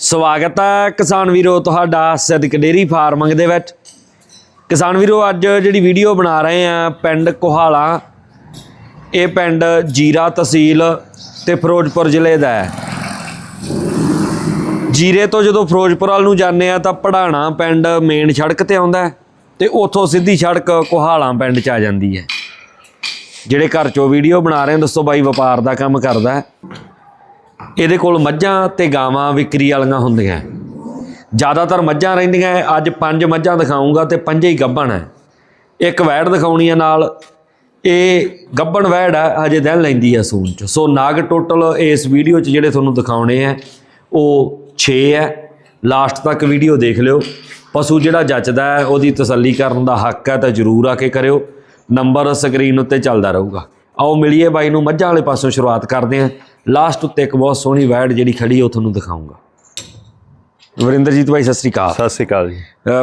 ਸਵਾਗਤ ਹੈ ਕਿਸਾਨ ਵੀਰੋ ਤੁਹਾਡਾ ਸਦਕ ਡੇਰੀ ਫਾਰਮਿੰਗ ਦੇ ਵਿੱਚ। ਕਿਸਾਨ ਵੀਰੋ, ਅੱਜ ਜਿਹੜੀ ਵੀਡੀਓ ਬਣਾ ਰਹੇ ਆ ਪਿੰਡ ਕੋਹਾਲਾ, ਇਹ ਪਿੰਡ ਜੀਰਾ ਤਹਿਸੀਲ ਤੇ ਫਿਰੋਜ਼ਪੁਰ ਜ਼ਿਲ੍ਹੇ ਦਾ ਹੈ। ਜੀਰੇ ਤੋਂ ਜਦੋਂ ਫਿਰੋਜ਼ਪੁਰ ਵਾਲ ਨੂੰ ਜਾਂਦੇ ਆ ਤਾਂ ਪੜਾਣਾ ਪਿੰਡ ਮੇਨ ਸੜਕ ਤੇ ਆਉਂਦਾ ਹੈ ਤੇ ਉੱਥੋਂ ਸਿੱਧੀ ਸੜਕ ਕੋਹਾਲਾ ਪਿੰਡ ਚ ਆ ਜਾਂਦੀ ਹੈ। ਜਿਹੜੇ ਘਰ ਚੋਂ ਵੀਡੀਓ ਬਣਾ ਰਹੇ ਦੱਸੋ ਬਾਈ, ਵਪਾਰ ਦਾ ਕੰਮ ਕਰਦਾ ਇਹਦੇ ਕੋਲ ਮੱਝਾਂ ਤੇ ਗਾਵਾਂ ਵਿਕਰੀ ਵਾਲੀਆਂ ਹੁੰਦੀਆਂ। ਜ਼ਿਆਦਾਤਰ ਮੱਝਾਂ ਰਹਿੰਦੀਆਂ ਹੈ। ਅੱਜ ਪੰਜ ਮੱਝਾਂ ਦਿਖਾਉਂਗਾ ਤੇ ਪੰਜੇ ਹੀ ਗੱਭਣ ਹੈ। ਇੱਕ ਵੈੜ ਦਿਖਾਉਣੀ ਹੈ ਨਾਲ, ਇਹ ਗੱਭਣ ਵੈੜ ਹੈ, ਹਜੇ ਦਿਨ ਲੈਂਦੀ ਹੈ ਸੂਣ ਚ। ਸੋ ਨਾਗ ਟੋਟਲ ਇਸ ਵੀਡੀਓ ਚ ਜਿਹੜੇ ਤੁਹਾਨੂੰ ਦਿਖਾਉਣੇ ਆ ਉਹ 6 ਹੈ। ਲਾਸਟ ਤੱਕ ਵੀਡੀਓ ਦੇਖ ਲਿਓ। ਪਸ਼ੂ ਜਿਹੜਾ ਜੱਚਦਾ ਹੈ, ਉਹਦੀ ਤਸੱਲੀ ਕਰਨ ਦਾ ਹੱਕ ਹੈ, ਤਾਂ ਜਰੂਰ ਆ ਕੇ ਕਰਿਓ। ਨੰਬਰ ਸਕਰੀਨ ਉੱਤੇ ਚੱਲਦਾ ਰਹੂਗਾ। ਆਓ ਮਿਲੀਏ ਬਾਈ ਨੂੰ ਮੱਝਾਂ ਵਾਲੇ ਪਾਸੋਂ ਸ਼ੁਰੂਆਤ ਕਰਦੇ ਹਾਂ। ਲਾਸਟ ਉੱਤੇ ਇੱਕ ਬਹੁਤ ਸੋਹਣੀ ਵੈੜ ਜਿਹੜੀ ਖੜੀ ਉਹ ਤੁਹਾਨੂੰ ਦਿਖਾਉਂਗਾ। ਵਰਿੰਦਰਜੀਤ ਭਾਈ ਸਤਿ ਸ੍ਰੀ ਅਕਾਲ। ਸਤਿ ਸ਼੍ਰੀ ਅਕਾਲ ਜੀ।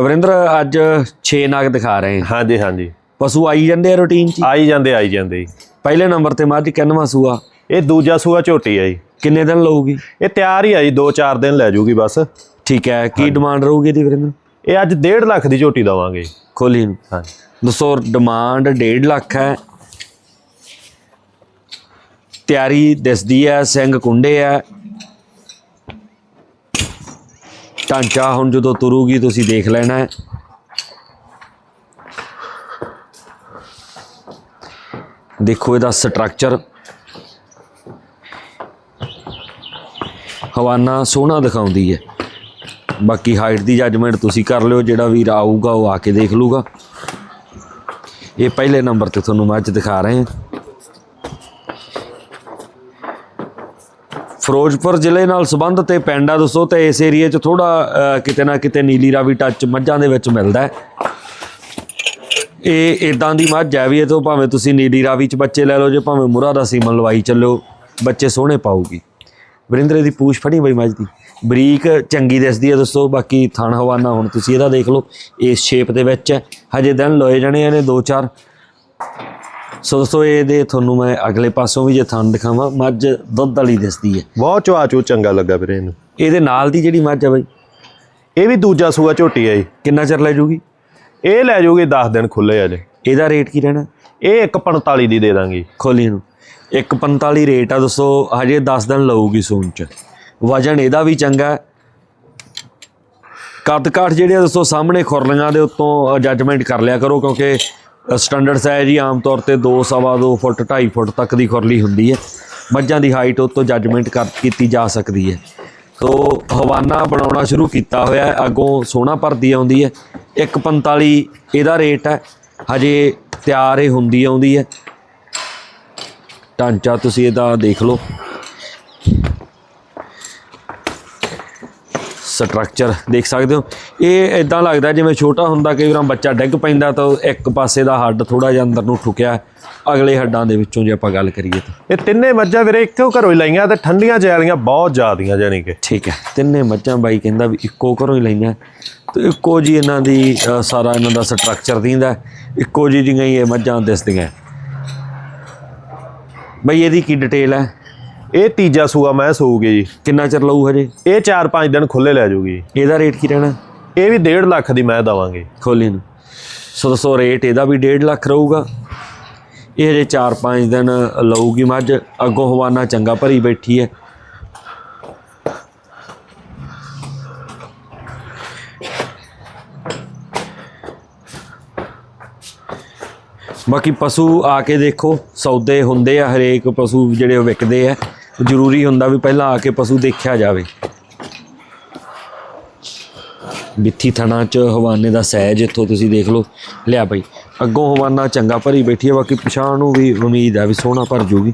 ਵਰਿੰਦਰ ਅੱਜ 6 ਨਾਗ ਦਿਖਾ ਰਹੇ ਹਾਂ। ਹਾਂਜੀ ਹਾਂਜੀ। ਪਸ਼ੂ ਆਈ ਜਾਂਦੇ ਆ ਰੂਟੀਨ 'ਚ? ਹੀ। ਆਈ ਜਾਂਦੇ ਆਈ ਜਾਂਦੇ ਜੀ। ਪਹਿਲੇ ਨੰਬਰ ਤੇ ਮੱਝ ਕਿੰਨਵਾਂ ਸੂਆ? ਇਹ ਦੂਜਾ ਸੂਆ ਝੋਟੀ ਆ ਜੀ। ਕਿੰਨੇ ਦਿਨ ਲਊਗੀ? ਇਹ ਤਿਆਰ ਹੀ ਆ ਜੀ 2-4 ਦਿਨ ਲੈ ਜੂਗੀ ਬਸ। ਠੀਕ ਹੈ ਕੀ ਡਿਮਾਂਡ ਰਹੂਗੀ ਇਹਦੀ ਵਰਿੰਦਰ? ਇਹ ਅੱਜ 1.5 ਲੱਖ ਦੀ ਝੋਟੀ ਦਵਾਂਗੇ ਖੋਲੀ ਨੂੰ। ਹਾਂਜੀ। ਦੱਸੋ ਡਿਮਾਂਡ 1.5 ਲੱਖ ਹੈ। ਤਿਆਰੀ ਦਿਸਦੀ ਹੈ ਸਿੰਘ ਕੁੰਡੇ ਹੈ ਢਾਂਚਾ ਹੁਣ ਜਦੋਂ ਤੁਰੂਗੀ, ਤੁਸੀਂ ਦੇਖ ਲੈਣਾ ਹੈ। ਦੇਖੋ ਇਹਦਾ ਸਟਰਕਚਰ ਹਵਾਨਾ ਸੋਹਣਾ ਦਿਖਾਉਂਦੀ ਹੈ। ਬਾਕੀ ਹਾਈਟ ਦੀ ਜੱਜਮੈਂਟ ਤੁਸੀਂ ਕਰ ਲਿਓ, ਜਿਹੜਾ ਵੀਰ ਆਊਗਾ ਉਹ ਆ ਕੇ ਦੇਖ ਲੂਗਾ। ਇਹ ਪਹਿਲੇ ਨੰਬਰ ਤੇ ਤੁਹਾਨੂੰ ਮੱਝ ਦਿਖਾ ਰਹੇ। ਹਾਂ ਫਿਰੋਜ਼ਪੁਰ ਜ਼ਿਲ੍ਹੇ ਨਾਲ ਸੰਬੰਧ ਤੇ ਪਿੰਡ ਆ ਦੱਸੋ ਤੇ ਇਸ ਏਰੀਏ 'ਚ ਥੋੜਾ ਕਿਤੇ ਨਾ ਕਿਤੇ ਨੀਲੀ ਰਾਵੀ ਟੱਚ ਮੱਝਾਂ ਦੇ ਵਿੱਚ ਮਿਲਦਾ ਹੈ। ਇਹ ਇਦਾਂ ਦੀ ਮੱਝ ਹੈ ਵੀ ਇਹ ਤੋਂ ਭਾਵੇਂ ਤੁਸੀਂ ਨੀਲੀ ਰਾਵੀ 'ਚ ਬੱਚੇ ਲੈ ਲਓ, ਜੇ ਭਾਵੇਂ ਮੁਰਾ ਦਾ ਸੀਮਨ ਲਵਾਈ ਚੱਲੋ, ਬੱਚੇ ਸੋਹਣੇ ਪਾਊਗੀ। ਵਰਿੰਦਰ ਦੀ ਪੂਛ ਫੜੀ ਬਈ ਮੱਝ ਦੀ। ਬਰੀਕ, ਚੰਗੀ ਦਿਸਦੀ ਹੈ ਦੋਸਤੋ, ਬਾਕੀ ਥਣ ਹਵਾਨਾ ਹੁਣ ਤੁਸੀਂ ਇਹਦਾ ਦੇਖ ਲਓ, ਇਸ ਸ਼ੇਪ ਦੇ ਵਿੱਚ ਹੈ। ਹਜੇ ਦਿਨ ਲੋਏ ਜਾਣੇ ਇਹਨੇ ਦੋ ਚਾਰ। ਸੋ ਦੋਸਤੋ ਇਹਦੇ ਤੁਹਾਨੂੰ ਮੈਂ ਅਗਲੇ ਪਾਸੋਂ ਵੀ ਜੇ ਥਣ ਦਿਖਾਵਾਂ ਮੱਝ ਦੁੱਧ ਵਾਲੀ ਦਿਸਦੀ ਹੈ। ਬਹੁਤ ਚਵਾ ਚੂ ਚੰਗਾ ਲੱਗਾ ਵੀਰੇ ਇਹਨੂੰ। ਇਹਦੇ ਨਾਲ ਦੀ ਜਿਹੜੀ ਮੱਝ ਹੈ ਬਈ? ਇਹ ਵੀ ਦੂਜਾ ਸੂਆ ਝੋਟੀ ਆ ਜੀ ਕਿੰਨਾ ਚਿਰ ਲੈ ਜੂਗੀ? ਇਹ ਲੈ ਜੂਗੀ 10 ਦਿਨ ਖੁੱਲੇ ਅਜੇ ਇਹਦਾ ਰੇਟ ਕੀ ਰਹਿਣਾ? ਇਹ 145 ਦੀ ਦੇ ਦਾਂਗੇ। ਖੋਲੀ ਨੂੰ 145 ਰੇਟ ਆ ਦੋਸਤੋ ਹਜੇ 10 ਦਿਨ ਲਊਗੀ ਸੂਨ ਚ। ਵਜਨ ਇਹਦਾ ਵੀ ਚੰਗਾ ਕੱਦ ਕਾਠ ਜਿਹੜੇ ਆ ਦੋਸਤੋ ਸਾਹਮਣੇ ਖੁਰਲੀਆਂ ਦੇ ਉੱਤੋਂ ਜੱਜਮੈਂਟ ਕਰ ਲਿਆ ਕਰੋ ਕਿਉਂਕਿ ਸਟੈਂਡਰਡ ਸਾਈਜ਼ ਹੀ ਆਮ ਤੌਰ ਤੇ 2 ਸਵਾ 2 ਫੁੱਟ 2.5 ਫੁੱਟ ਤੱਕ ਦੀ ਖੁਰਲੀ ਹੁੰਦੀ ਹੈ। ਮੱਝਾਂ ਦੀ ਹਾਈਟ ਉੱਤੋਂ ਜੱਜਮੈਂਟ ਕਰ ਕੀਤੀ ਜਾ ਸਕਦੀ ਹੈ। ਸੋ ਹਵਾਨਾ ਬਣਾਉਣਾ ਸ਼ੁਰੂ ਕੀਤਾ ਹੋਇਆ ਹੈ। ਅੱਗੋਂ ਸੋਹਣਾ ਭਰਦੀ ਆਉਂਦੀ ਹੈ। 145 ਇਹਦਾ ਰੇਟ ਹੈ। ਹਜੇ ਤਿਆਰ ਇਹ ਹੁੰਦੀ ਆਉਂਦੀ ਹੈ। ਢਾਂਚਾ ਤੁਸੀਂ ਇਹਦਾ ਦੇਖ ਲਓ। ਸਟਰਕਚਰ ਦੇਖ ਸਕਦੇ ਹੋ। ਇਹ ਇਦਾਂ ਲੱਗਦਾ ਜਿਵੇਂ ਛੋਟਾ ਹੁੰਦਾ ਕਈ ਵਾਰ ਬੱਚਾ ਡਿੱਗ ਪੈਂਦਾ ਤਾਂ ਇੱਕ ਪਾਸੇ ਦਾ ਹੱਡ ਥੋੜਾ ਜਿਹਾ ਅੰਦਰ ਨੂੰ ਠੁਕਿਆ ਅਗਲੇ ਹੱਡਾਂ ਦੇ ਵਿੱਚੋਂ ਜੇ ਆਪਾਂ ਗੱਲ ਕਰੀਏ ਤਾਂ। ਇਹ ਤਿੰਨੇ ਮੱਝਾਂ ਵੀਰੇ ਇੱਕੋ ਘਰੋਂ ਹੀ ਲਾਈਆਂ ਤੇ ਠੰਡੀਆਂ ਜੈਲੀਆਂ ਬਹੁਤ ਜ਼ਿਆਦੀਆਂ ਜਾਨੀ ਕਿ। ਠੀਕ ਹੈ ਤਿੰਨੇ ਮੱਝਾਂ ਬਾਈ ਕਹਿੰਦਾ ਵੀ ਇੱਕੋ ਘਰੋਂ ਹੀ ਲਈਆਂ। ਤੇ ਇੱਕੋ ਜੀ ਇਹਨਾਂ ਦੀ ਸਾਰਾ ਇਹਨਾਂ ਦਾ ਸਟਰਕਚਰ ਦਿੰਦਾ। ਇੱਕੋ ਜੀ ਜਿਹੀਆਂ ਇਹ ਮੱਝਾਂ ਦਿਸਦੀਆਂ। ਬਈ ਇਹਦੀ ਕੀ ਡਿਟੇਲ ਹੈ? ਇਹ ਤੀਜਾ ਸੂਆ ਮੈਂ ਸੂਗੀ ਜੀ। ਕਿੰਨਾ ਚਿਰ ਲਊ ਹਜੇ? ਇਹ 4-5 ਦਿਨ ਖੁੱਲੇ ਲੈ ਜੂਗੀ ਇਹਦਾ ਰੇਟ ਕੀ ਰਹਿਣਾ? ਇਹ ਵੀ 1.5 ਲੱਖ ਦੀ ਮੈਂ ਦਵਾਂਗੇ। ਖੋਲੀ ਨੂੰ। ਸੋ ਦੱਸੋ ਰੇਟ ਇਹਦਾ ਵੀ 1.5 ਲੱਖ ਰਹੂਗਾ? ਇਹ ਜੇ 4-5 ਦਿਨ ਲਊਗੀ ਮੱਝ। ਅੱਗੋਂ ਹਵਾਨਾ ਚੰਗਾ ਭਰੀ ਬੈਠੀ ਹੈ। ਬਾਕੀ ਪਸ਼ੂ ਆ ਕੇ ਦੇਖੋ ਸੌਦੇ ਹੁੰਦੇ ਆ ਹਰੇਕ ਪਸ਼ੂ ਜਿਹੜੇ ਵਿਕਦੇ ਆ। ਜ਼ਰੂਰੀ ਹੁੰਦਾ ਵੀ ਪਹਿਲਾਂ ਆ ਕੇ ਪਸ਼ੂ ਦੇਖਿਆ ਜਾਵੇ। ਬਿੱਥੀ ਥਣਾ ਚ ਹਵਾਨੇ ਦਾ ਸਹਿਜ ਇੱਥੋਂ ਤੁਸੀਂ ਦੇਖ ਲਓ। ਲਿਆ ਬਈ, ਅੱਗੋਂ ਹਵਾਨਾ ਚੰਗਾ ਭਰੀ ਬੈਠੀ ਹੈ ਬਾਕੀ ਪਛਾਣ ਨੂੰ ਵੀ ਉਮੀਦ ਹੈ ਵੀ ਸੋਹਣਾ ਭਰ ਜੂਗੀ।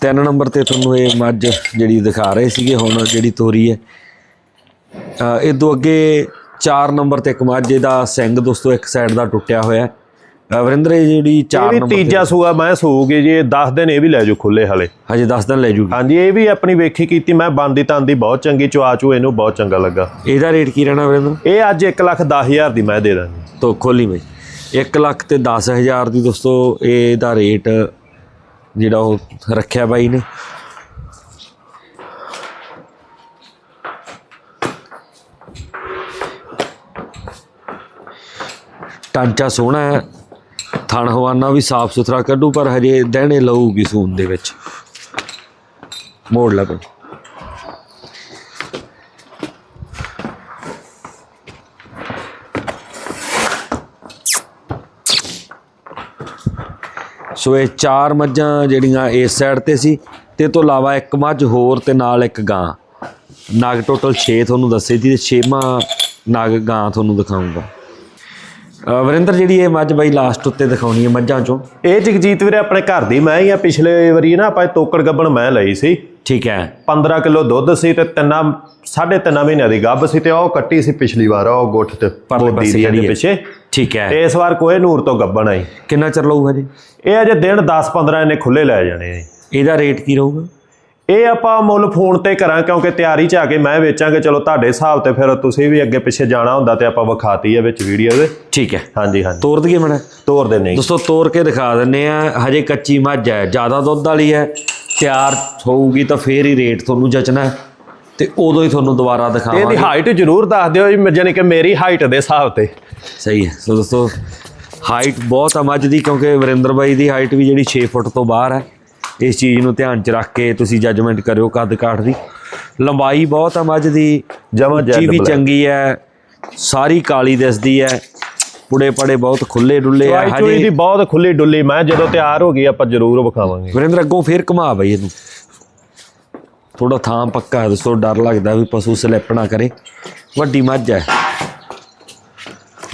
ਤਿੰਨ ਨੰਬਰ ਤੇ ਤੁਹਾਨੂੰ ਇਹ ਮੱਝ ਜਿਹੜੀ ਦਿਖਾ ਰਹੇ ਸੀਗੇ, ਹੁਣ ਜਿਹੜੀ ਤੋਰੀ ਹੈ। ਇਹ ਤੋਂ ਅੱਗੇ 4 ਨੰਬਰ ਤੇ ਇੱਕ ਮੱਝ ਇਹਦਾ ਸਿੰਘ ਦੋਸਤੋ ਇੱਕ ਸਾਈਡ ਦਾ ਟੁੱਟਿਆ ਹੋਇਆ ਵਰਿੰਦਰ ਜਿਹੜੀ ਇਹ 4 ਵੀ ਨੰਬਰ ਤੀਜਾ ਸੂਆ ਮੈਂ ਸੂਗੀ ਜੀ 10 ਦਿਨ ਇਹ ਵੀ ਲੈ ਜੂ ਖੁੱਲੇ ਹਲੇ। ਹਜੇ 10 ਦਿਨ ਲੈ ਜੂਗੀ। ਹਾਂਜੀ ਇਹ ਵੀ ਆਪਣੀ ਵੇਖੀ ਕੀਤੀ ਮੈਂ ਬੰਦੀ ਤਾਂਦੀ ਬਹੁਤ ਚੰਗੀ ਚਵਾ ਚੂ ਇਹਨੂੰ ਬਹੁਤ ਚੰਗਾ ਲੱਗਾ। ਇਹਦਾ ਰੇਟ ਕੀ ਰਹਿਣਾ ਵਰਿੰਦਰ? ਇਹ ਅੱਜ 1 ਲੱਖ 10 ਹਜ਼ਾਰ ਦੀ ਮੈਂ ਦੇ ਦਾਂਗੀ। ਤੋ ਖੋਲੀ ਬਈ। 1 ਲੱਖ ਤੇ 10000 ਦੀ ਦੋਸਤੋ ਇਹਦਾ ਰੇਟ ਜਿਹੜਾ ਉਹ ਰੱਖਿਆ ਬਾਈ ਨੇ। ਟਾਂਚਾ ਸੋਹਣਾ ਹੈ। ਥਣ ਹਵਾਨਾ ਵੀ ਸਾਫ਼ ਸੁਥਰਾ ਕੱਢੂ, ਪਰ ਹਜੇ ਦਹਿਣੇ ਲਊਗੀ ਸੂਨ ਦੇ ਵਿੱਚ। ਮੋੜ ਲਾ ਬਈ ਸੋ ਇਹ ਚਾਰ ਮੱਝਾਂ ਜਿਹੜੀਆਂ ਇਸ ਸਾਈਡ ਤੇ ਸੀ, ਤੇ ਤੋਂ ਇਲਾਵਾ ਇੱਕ ਮੱਝ ਹੋਰ ਤੇ ਨਾਲ ਇੱਕ ਗਾਂ। ਨਾਗ ਟੋਟਲ 6 ਤੁਹਾਨੂੰ ਦੱਸੇ ਸੀ, ਤੇ ਛੇਵਾਂ ਨਾਗ ਗਾਂ ਤੁਹਾਨੂੰ ਦਿਖਾਉਂਗਾ ਵਰਿੰਦਰ ਜਿਹੜੀ ਇਹ ਮੱਝ ਬਾਈ ਲਾਸਟ ਉੱਤੇ ਦਿਖਾਉਣੀ ਹੈ ਮੱਝਾਂ ਚੋਂ। ਇਹ ਜਗਜੀਤ ਵੀਰੇ ਆਪਣੇ ਘਰ ਦੀ ਮੈਂ ਹੀ ਆ ਪਿਛਲੇ ਵਾਰੀ ਨਾ ਆਪਾਂ ਇਹ ਤੋਕੜ ਗੱਬਣ ਮੈਂ ਲਈ ਸੀ। ਠੀਕ ਹੈ। 15 ਕਿਲੋ ਦੁੱਧ ਸੀ ਤੇ ਤਿੰਨਾਂ ਸਾਢੇ ਤਿੰਨਾਂ ਮਹੀਨਿਆਂ ਦੀ ਗੱਭ ਸੀ ਤੇ ਉਹ ਕੱਟੀ ਸੀ ਪਿਛਲੀ ਵਾਰ ਉਹ ਗੁੱਠ ਤੇ ਪਰਲੇ ਪਾਸੇ ਜਿਹੜੀ। ਪਿੱਛੇ। ਠੀਕ ਹੈ। ਤੇ ਇਸ ਵਾਰ ਕੋਈ ਨੂਰ ਤੋਂ ਗੱਬਣ ਆਈ। ਕਿੰਨਾ ਚਿਰ ਲਊ ਹਜੇ ਇਹ ਅਜੇ ਦਿਨ 10 15 ਇਹਨੇ ਖੁੱਲੇ ਲੈ ਜਾਣੇ ਜੀ। ਇਹਦਾ ਰੇਟ ਕੀ ਰਹੂਗਾ? ਇਹ ਆਪਾਂ ਮੁੱਲ ਫੋਨ ਤੇ ਕਰਾਂ ਕਿਉਂਕਿ ਤਿਆਰੀ ਚ ਆ ਕੇ ਮੈਂ ਵੇਚਾਂਗੇ। ਚਲੋ ਤੁਹਾਡੇ ਹਿਸਾਬ ਤੇ ਫਿਰ ਤੁਸੀਂ ਵੀ ਅੱਗੇ ਪਿੱਛੇ ਜਾਣਾ ਹੁੰਦਾ ਤੇ ਆਪਾਂ ਵਿਖਾਤੀ ਹੈ ਵਿੱਚ ਵੀਡੀਓ ਦੇ। ਠੀਕ ਹੈ। ਹਾਂਜੀ ਹਾਂਜੀ। ਤੋਰ ਦਈਏ ਮੜਾ। ਤੋਰ ਦੇ ਨਹੀਂ। ਦੋਸਤੋ ਤੋਰ ਕੇ ਦਿਖਾ ਦਿੰਨੇ ਆ ਹਜੇ ਕੱਚੀ ਮੱਝ ਹੈ ਜ਼ਿਆਦਾ ਦੁੱਧ ਵਾਲੀ ਹੈ। ਤਿਆਰ ਹੋਊਗੀ ਤਾਂ ਫੇਰ ਹੀ ਰੇਟ ਤੁਹਾਨੂੰ ਜਚਣਾ ਹੈ। ਤੇ ਉਦੋਂ ਹੀ ਤੁਹਾਨੂੰ ਦੁਬਾਰਾ ਤੇ ਇਹਦੀ ਦਿਖਾਵਾਂਗੇ ਹਾਈਟ ਜ਼ਰੂਰ ਦੱਸ ਦਿਓ ਜੀ ਯਾਨੀ ਕਿ ਮੇਰੀ ਹਾਈਟ ਦੇ ਹਿਸਾਬ ਤੇ। ਸਹੀ ਹੈ। ਸੋ ਦੋਸਤੋ ਹਾਈਟ ਬਹੁਤ ਆ ਮੱਝ ਦੀ ਕਿਉਂਕਿ ਵਰਿੰਦਰ ਬਾਈ ਦੀ ਹਾਈਟ ਵੀ ਜਿਹੜੀ 6 ਫੁੱਟ ਤੋਂ ਬਾਹਰ ਹੈ। ਇਸ ਚੀਜ਼ ਨੂੰ ਧਿਆਨ ਚ ਰੱਖ ਕੇ ਤੁਸੀਂ ਜੱਜਮੈਂਟ ਕਰਿਓ ਕੱਦ ਕਾਠ ਦੀ। ਲੰਬਾਈ ਬਹੁਤ ਆ ਮੱਝ ਦੀ ਜਮਾਂ ਜੈਡ ਵੀ। ਚੰਗੀ ਹੈ ਸਾਰੀ ਕਾਲੀ ਦਿਸਦੀ ਹੈ ਪੁੜੇ ਪੜੇ ਬਹੁਤ ਖੁੱਲੇ ਡੁੱਲੇ ਆ ਚੋਈ ਦੀ ਹਜੇ ਬਹੁਤ ਖੁੱਲੀ ਡੁੱਲੀ ਮੈਂ ਜਦੋਂ ਤਿਆਰ ਹੋ ਗਈ ਆਪਾਂ ਜ਼ਰੂਰ ਵਿਖਾਵਾਂਗੇ। ਵਰਿੰਦਰ ਅੱਗੋਂ ਫੇਰ ਘੁਮਾ ਬਈ ਇਹਨੂੰ। ਥੋੜਾ ਥਾਂ ਪੱਕਾ ਹੈ ਦੋਸਤੋ ਡਰ ਲੱਗਦਾ ਵੀ ਪਸ਼ੂ ਸਲਿੱਪ ਨਾ ਕਰੇ। ਵੱਡੀ ਮੱਝ ਹੈ।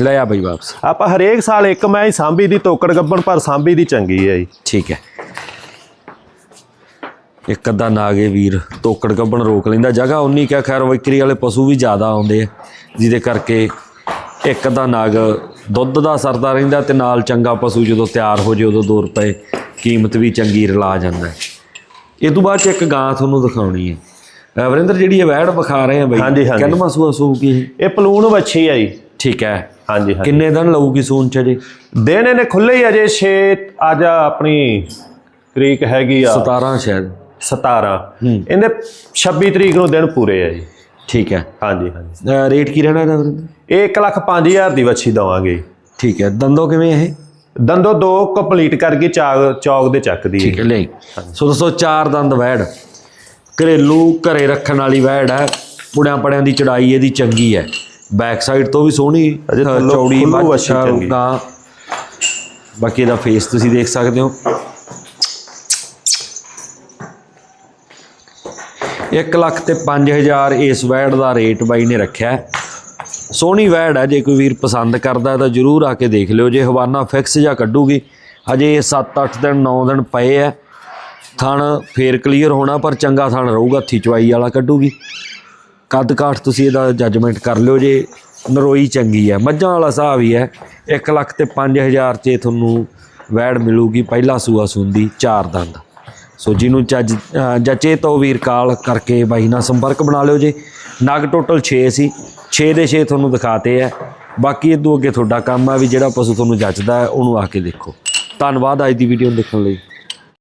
ਲੈ ਆ ਬਈ ਵਾਪਸ। ਆਪਾਂ ਹਰੇਕ ਸਾਲ ਇੱਕ ਮੈਂ ਹੀ ਸਾਂਭੀ ਦੀ ਤੋਕੜ ਗੱਬਣ ਪਰ ਸਾਂਭੀ ਦੀ ਚੰਗੀ ਹੈ ਜੀ। ਠੀਕ ਹੈ। ਇੱਕ ਅੱਧਾ ਨਾਗੇ ਵੀਰ ਤੋਕੜ ਕੱਬਣ ਰੋਕ ਲੈਂਦਾ ਜਗ੍ਹਾ ਉਨੀ ਕਿਆ ਖੈਰ ਵਿਕਰੀ ਵਾਲੇ ਪਸ਼ੂ ਵੀ ਜ਼ਿਆਦਾ ਆਉਂਦੇ ਆ ਜਿਹਦੇ ਕਰਕੇ ਇੱਕ ਅੱਧਾ ਨਾਗ ਦੁੱਧ ਦਾ ਸਰਦਾ ਰਹਿੰਦਾ ਤੇ ਨਾਲ ਚੰਗਾ ਪਸ਼ੂ ਜਦੋਂ ਤਿਆਰ ਹੋ ਜੇ ਉਦੋਂ 2 ਰੁਪਏ ਕੀਮਤ ਵੀ ਚੰਗੀ ਰਲਾ ਜਾਂਦਾ ਇਹ ਤੋਂ ਬਾਅਦ ਚ ਇੱਕ ਗਾਂ ਤੁਹਾਨੂੰ ਦਿਖਾਉਣੀ ਹੈ। ਵਰਿੰਦਰ ਜਿਹੜੀ ਇਹ ਵੈੜ ਵਿਖਾ ਰਹੇ ਆ ਬਈ। ਕਿੰਨਵਾਂ ਸੂਆ ਸੂਗੀ ਇਹ? ਇਹ ਪਲੂਣ ਵੱਛੀ ਆ ਜੀ। ਠੀਕ ਹੈ। ਹਾਂਜੀ ਹਾਂਜੀ। ਕਿੰਨੇ ਦਿਨ ਲਊਗੀ ਸੂਨ ਚ ਜੇ ਦਿਨ ਇਹਨੇ ਖੁੱਲੇ ਹੀ ਅਜੇ 6 ਅੱਜ ਆਪਣੀ ਤਰੀਕ ਹੈਗੀ ਆ। 17 ਸ਼ਾਇਦ। 17 ਇਹਦੇ 26 ਤਰੀਕ ਨੂੰ ਦਿਨ ਪੂਰੇ ਆ ਜੀ। ਠੀਕ ਹੈ। ਹਾਂਜੀ ਹਾਂਜੀ। ਰੇਟ ਕੀ ਰਹਿਣਾ ਇਹਦਾ? ਇਹ 1 ਲੱਖ 5000 ਦੀ ਵੱਛੀ ਦਵਾਂਗੇ। ਠੀਕ ਹੈ। ਦੰਦੋ ਕਿਵੇਂ ਇਹ? ਦੰਦੋ ਦੋ ਕੰਪਲੀਟ ਕਰਕੇ ਚਾਗ ਚੌਕ ਦੇ। ਚੱਕਦੀ ਠੀਕ ਹੈ ਹੈ ਲੈ ਸੋ ਦੋਸਤੋ ਚਾਰ ਦੰਦ ਵੈੜ। ਘਰੇਲੂ ਘਰੇ ਰੱਖਣ ਵਾਲੀ ਵੈੜ ਹੈ। ਪੁੜਿਆਂ ਪੜਿਆਂ ਦੀ ਚੜਾਈ ਇਹਦੀ ਚੰਗੀ ਹੈ। ਬੈਕ ਸਾਈਡ ਤੋਂ ਵੀ ਸੋਹਣੀ ਚੌੜੀ ਬਾਕੀ ਇਹਦਾ ਫੇਸ ਤੁਸੀਂ ਦੇਖ ਸਕਦੇ ਹੋ। 1 ਲੱਖ ਤੇ 5000 ਇਸ ਵੈੜ ਦਾ ਰੇਟ ਬਾਈ ਨੇ ਰੱਖਿਆ। ਸੋਹਣੀ ਵੈੜ ਹੈ ਜੇ ਕੋਈ ਵੀਰ ਪਸੰਦ ਕਰਦਾ ਤਾਂ ਜਰੂਰ ਆ ਕੇ ਦੇਖ ਲਿਓ, ਜੇ ਹਵਾਨਾ ਫਿਕਸ ਜਾਂ ਕੱਢੂਗੀ, ਹਜੇ 7-8 ਦਿਨ 9 ਦਿਨ ਪਏ ਐ ਥਣ ਫੇਰ ਕਲੀਅਰ ਹੋਣਾ, ਪਰ ਚੰਗਾ ਥਣ ਰਹੂਗਾ, ਹੱਥੀ ਵਾਲਾ ਕੱਢੂਗੀ। ਕੱਦ ਕਾਠ ਤੁਸੀਂ ਇਹਦਾ ਜੱਜਮੈਂਟ ਕਰ ਲਿਓ ਜੇ ਨਰੋਈ ਚੰਗੀ ਹੈ ਮੱਝਾਂ ਵਾਲਾ ਹਿਸਾਬ ਹੀ ਹੈ 1 ਲੱਖ ਤੇ 5000 ਚ ਤੁਹਾਨੂੰ ਵੈੜ ਮਿਲੂਗੀ, ਪਹਿਲਾ ਸੂਆ ਸੁੰਦੀ, ਚਾਰ ਦੰਦ। ਸੋ ਜਿਹਨੂੰ ਜੱਜ ਜੱਚੇ ਤੋਂ ਵੀਰ ਕਾਲ ਕਰਕੇ ਬਾਈ ਨਾਲ ਸੰਪਰਕ ਬਣਾ ਲਿਓ ਜੇ। ਨਗ ਟੋਟਲ 6 ਸੀ। 6 ਦੇ 6 ਤੁਹਾਨੂੰ ਦਿਖਾਤੇ ਹੈ ਬਾਕੀ ਇਹ ਤੋਂ ਅੱਗੇ ਤੁਹਾਡਾ ਕੰਮ ਆ ਵੀ ਜਿਹੜਾ ਪਸ਼ੂ ਤੁਹਾਨੂੰ ਜੱਚਦਾ ਹੈ, ਉਹਨੂੰ ਆ ਕੇ ਦੇਖੋ। ਧੰਨਵਾਦ ਅੱਜ ਦੀ ਵੀਡੀਓ ਨੂੰ ਦੇਖਣ ਲਈ।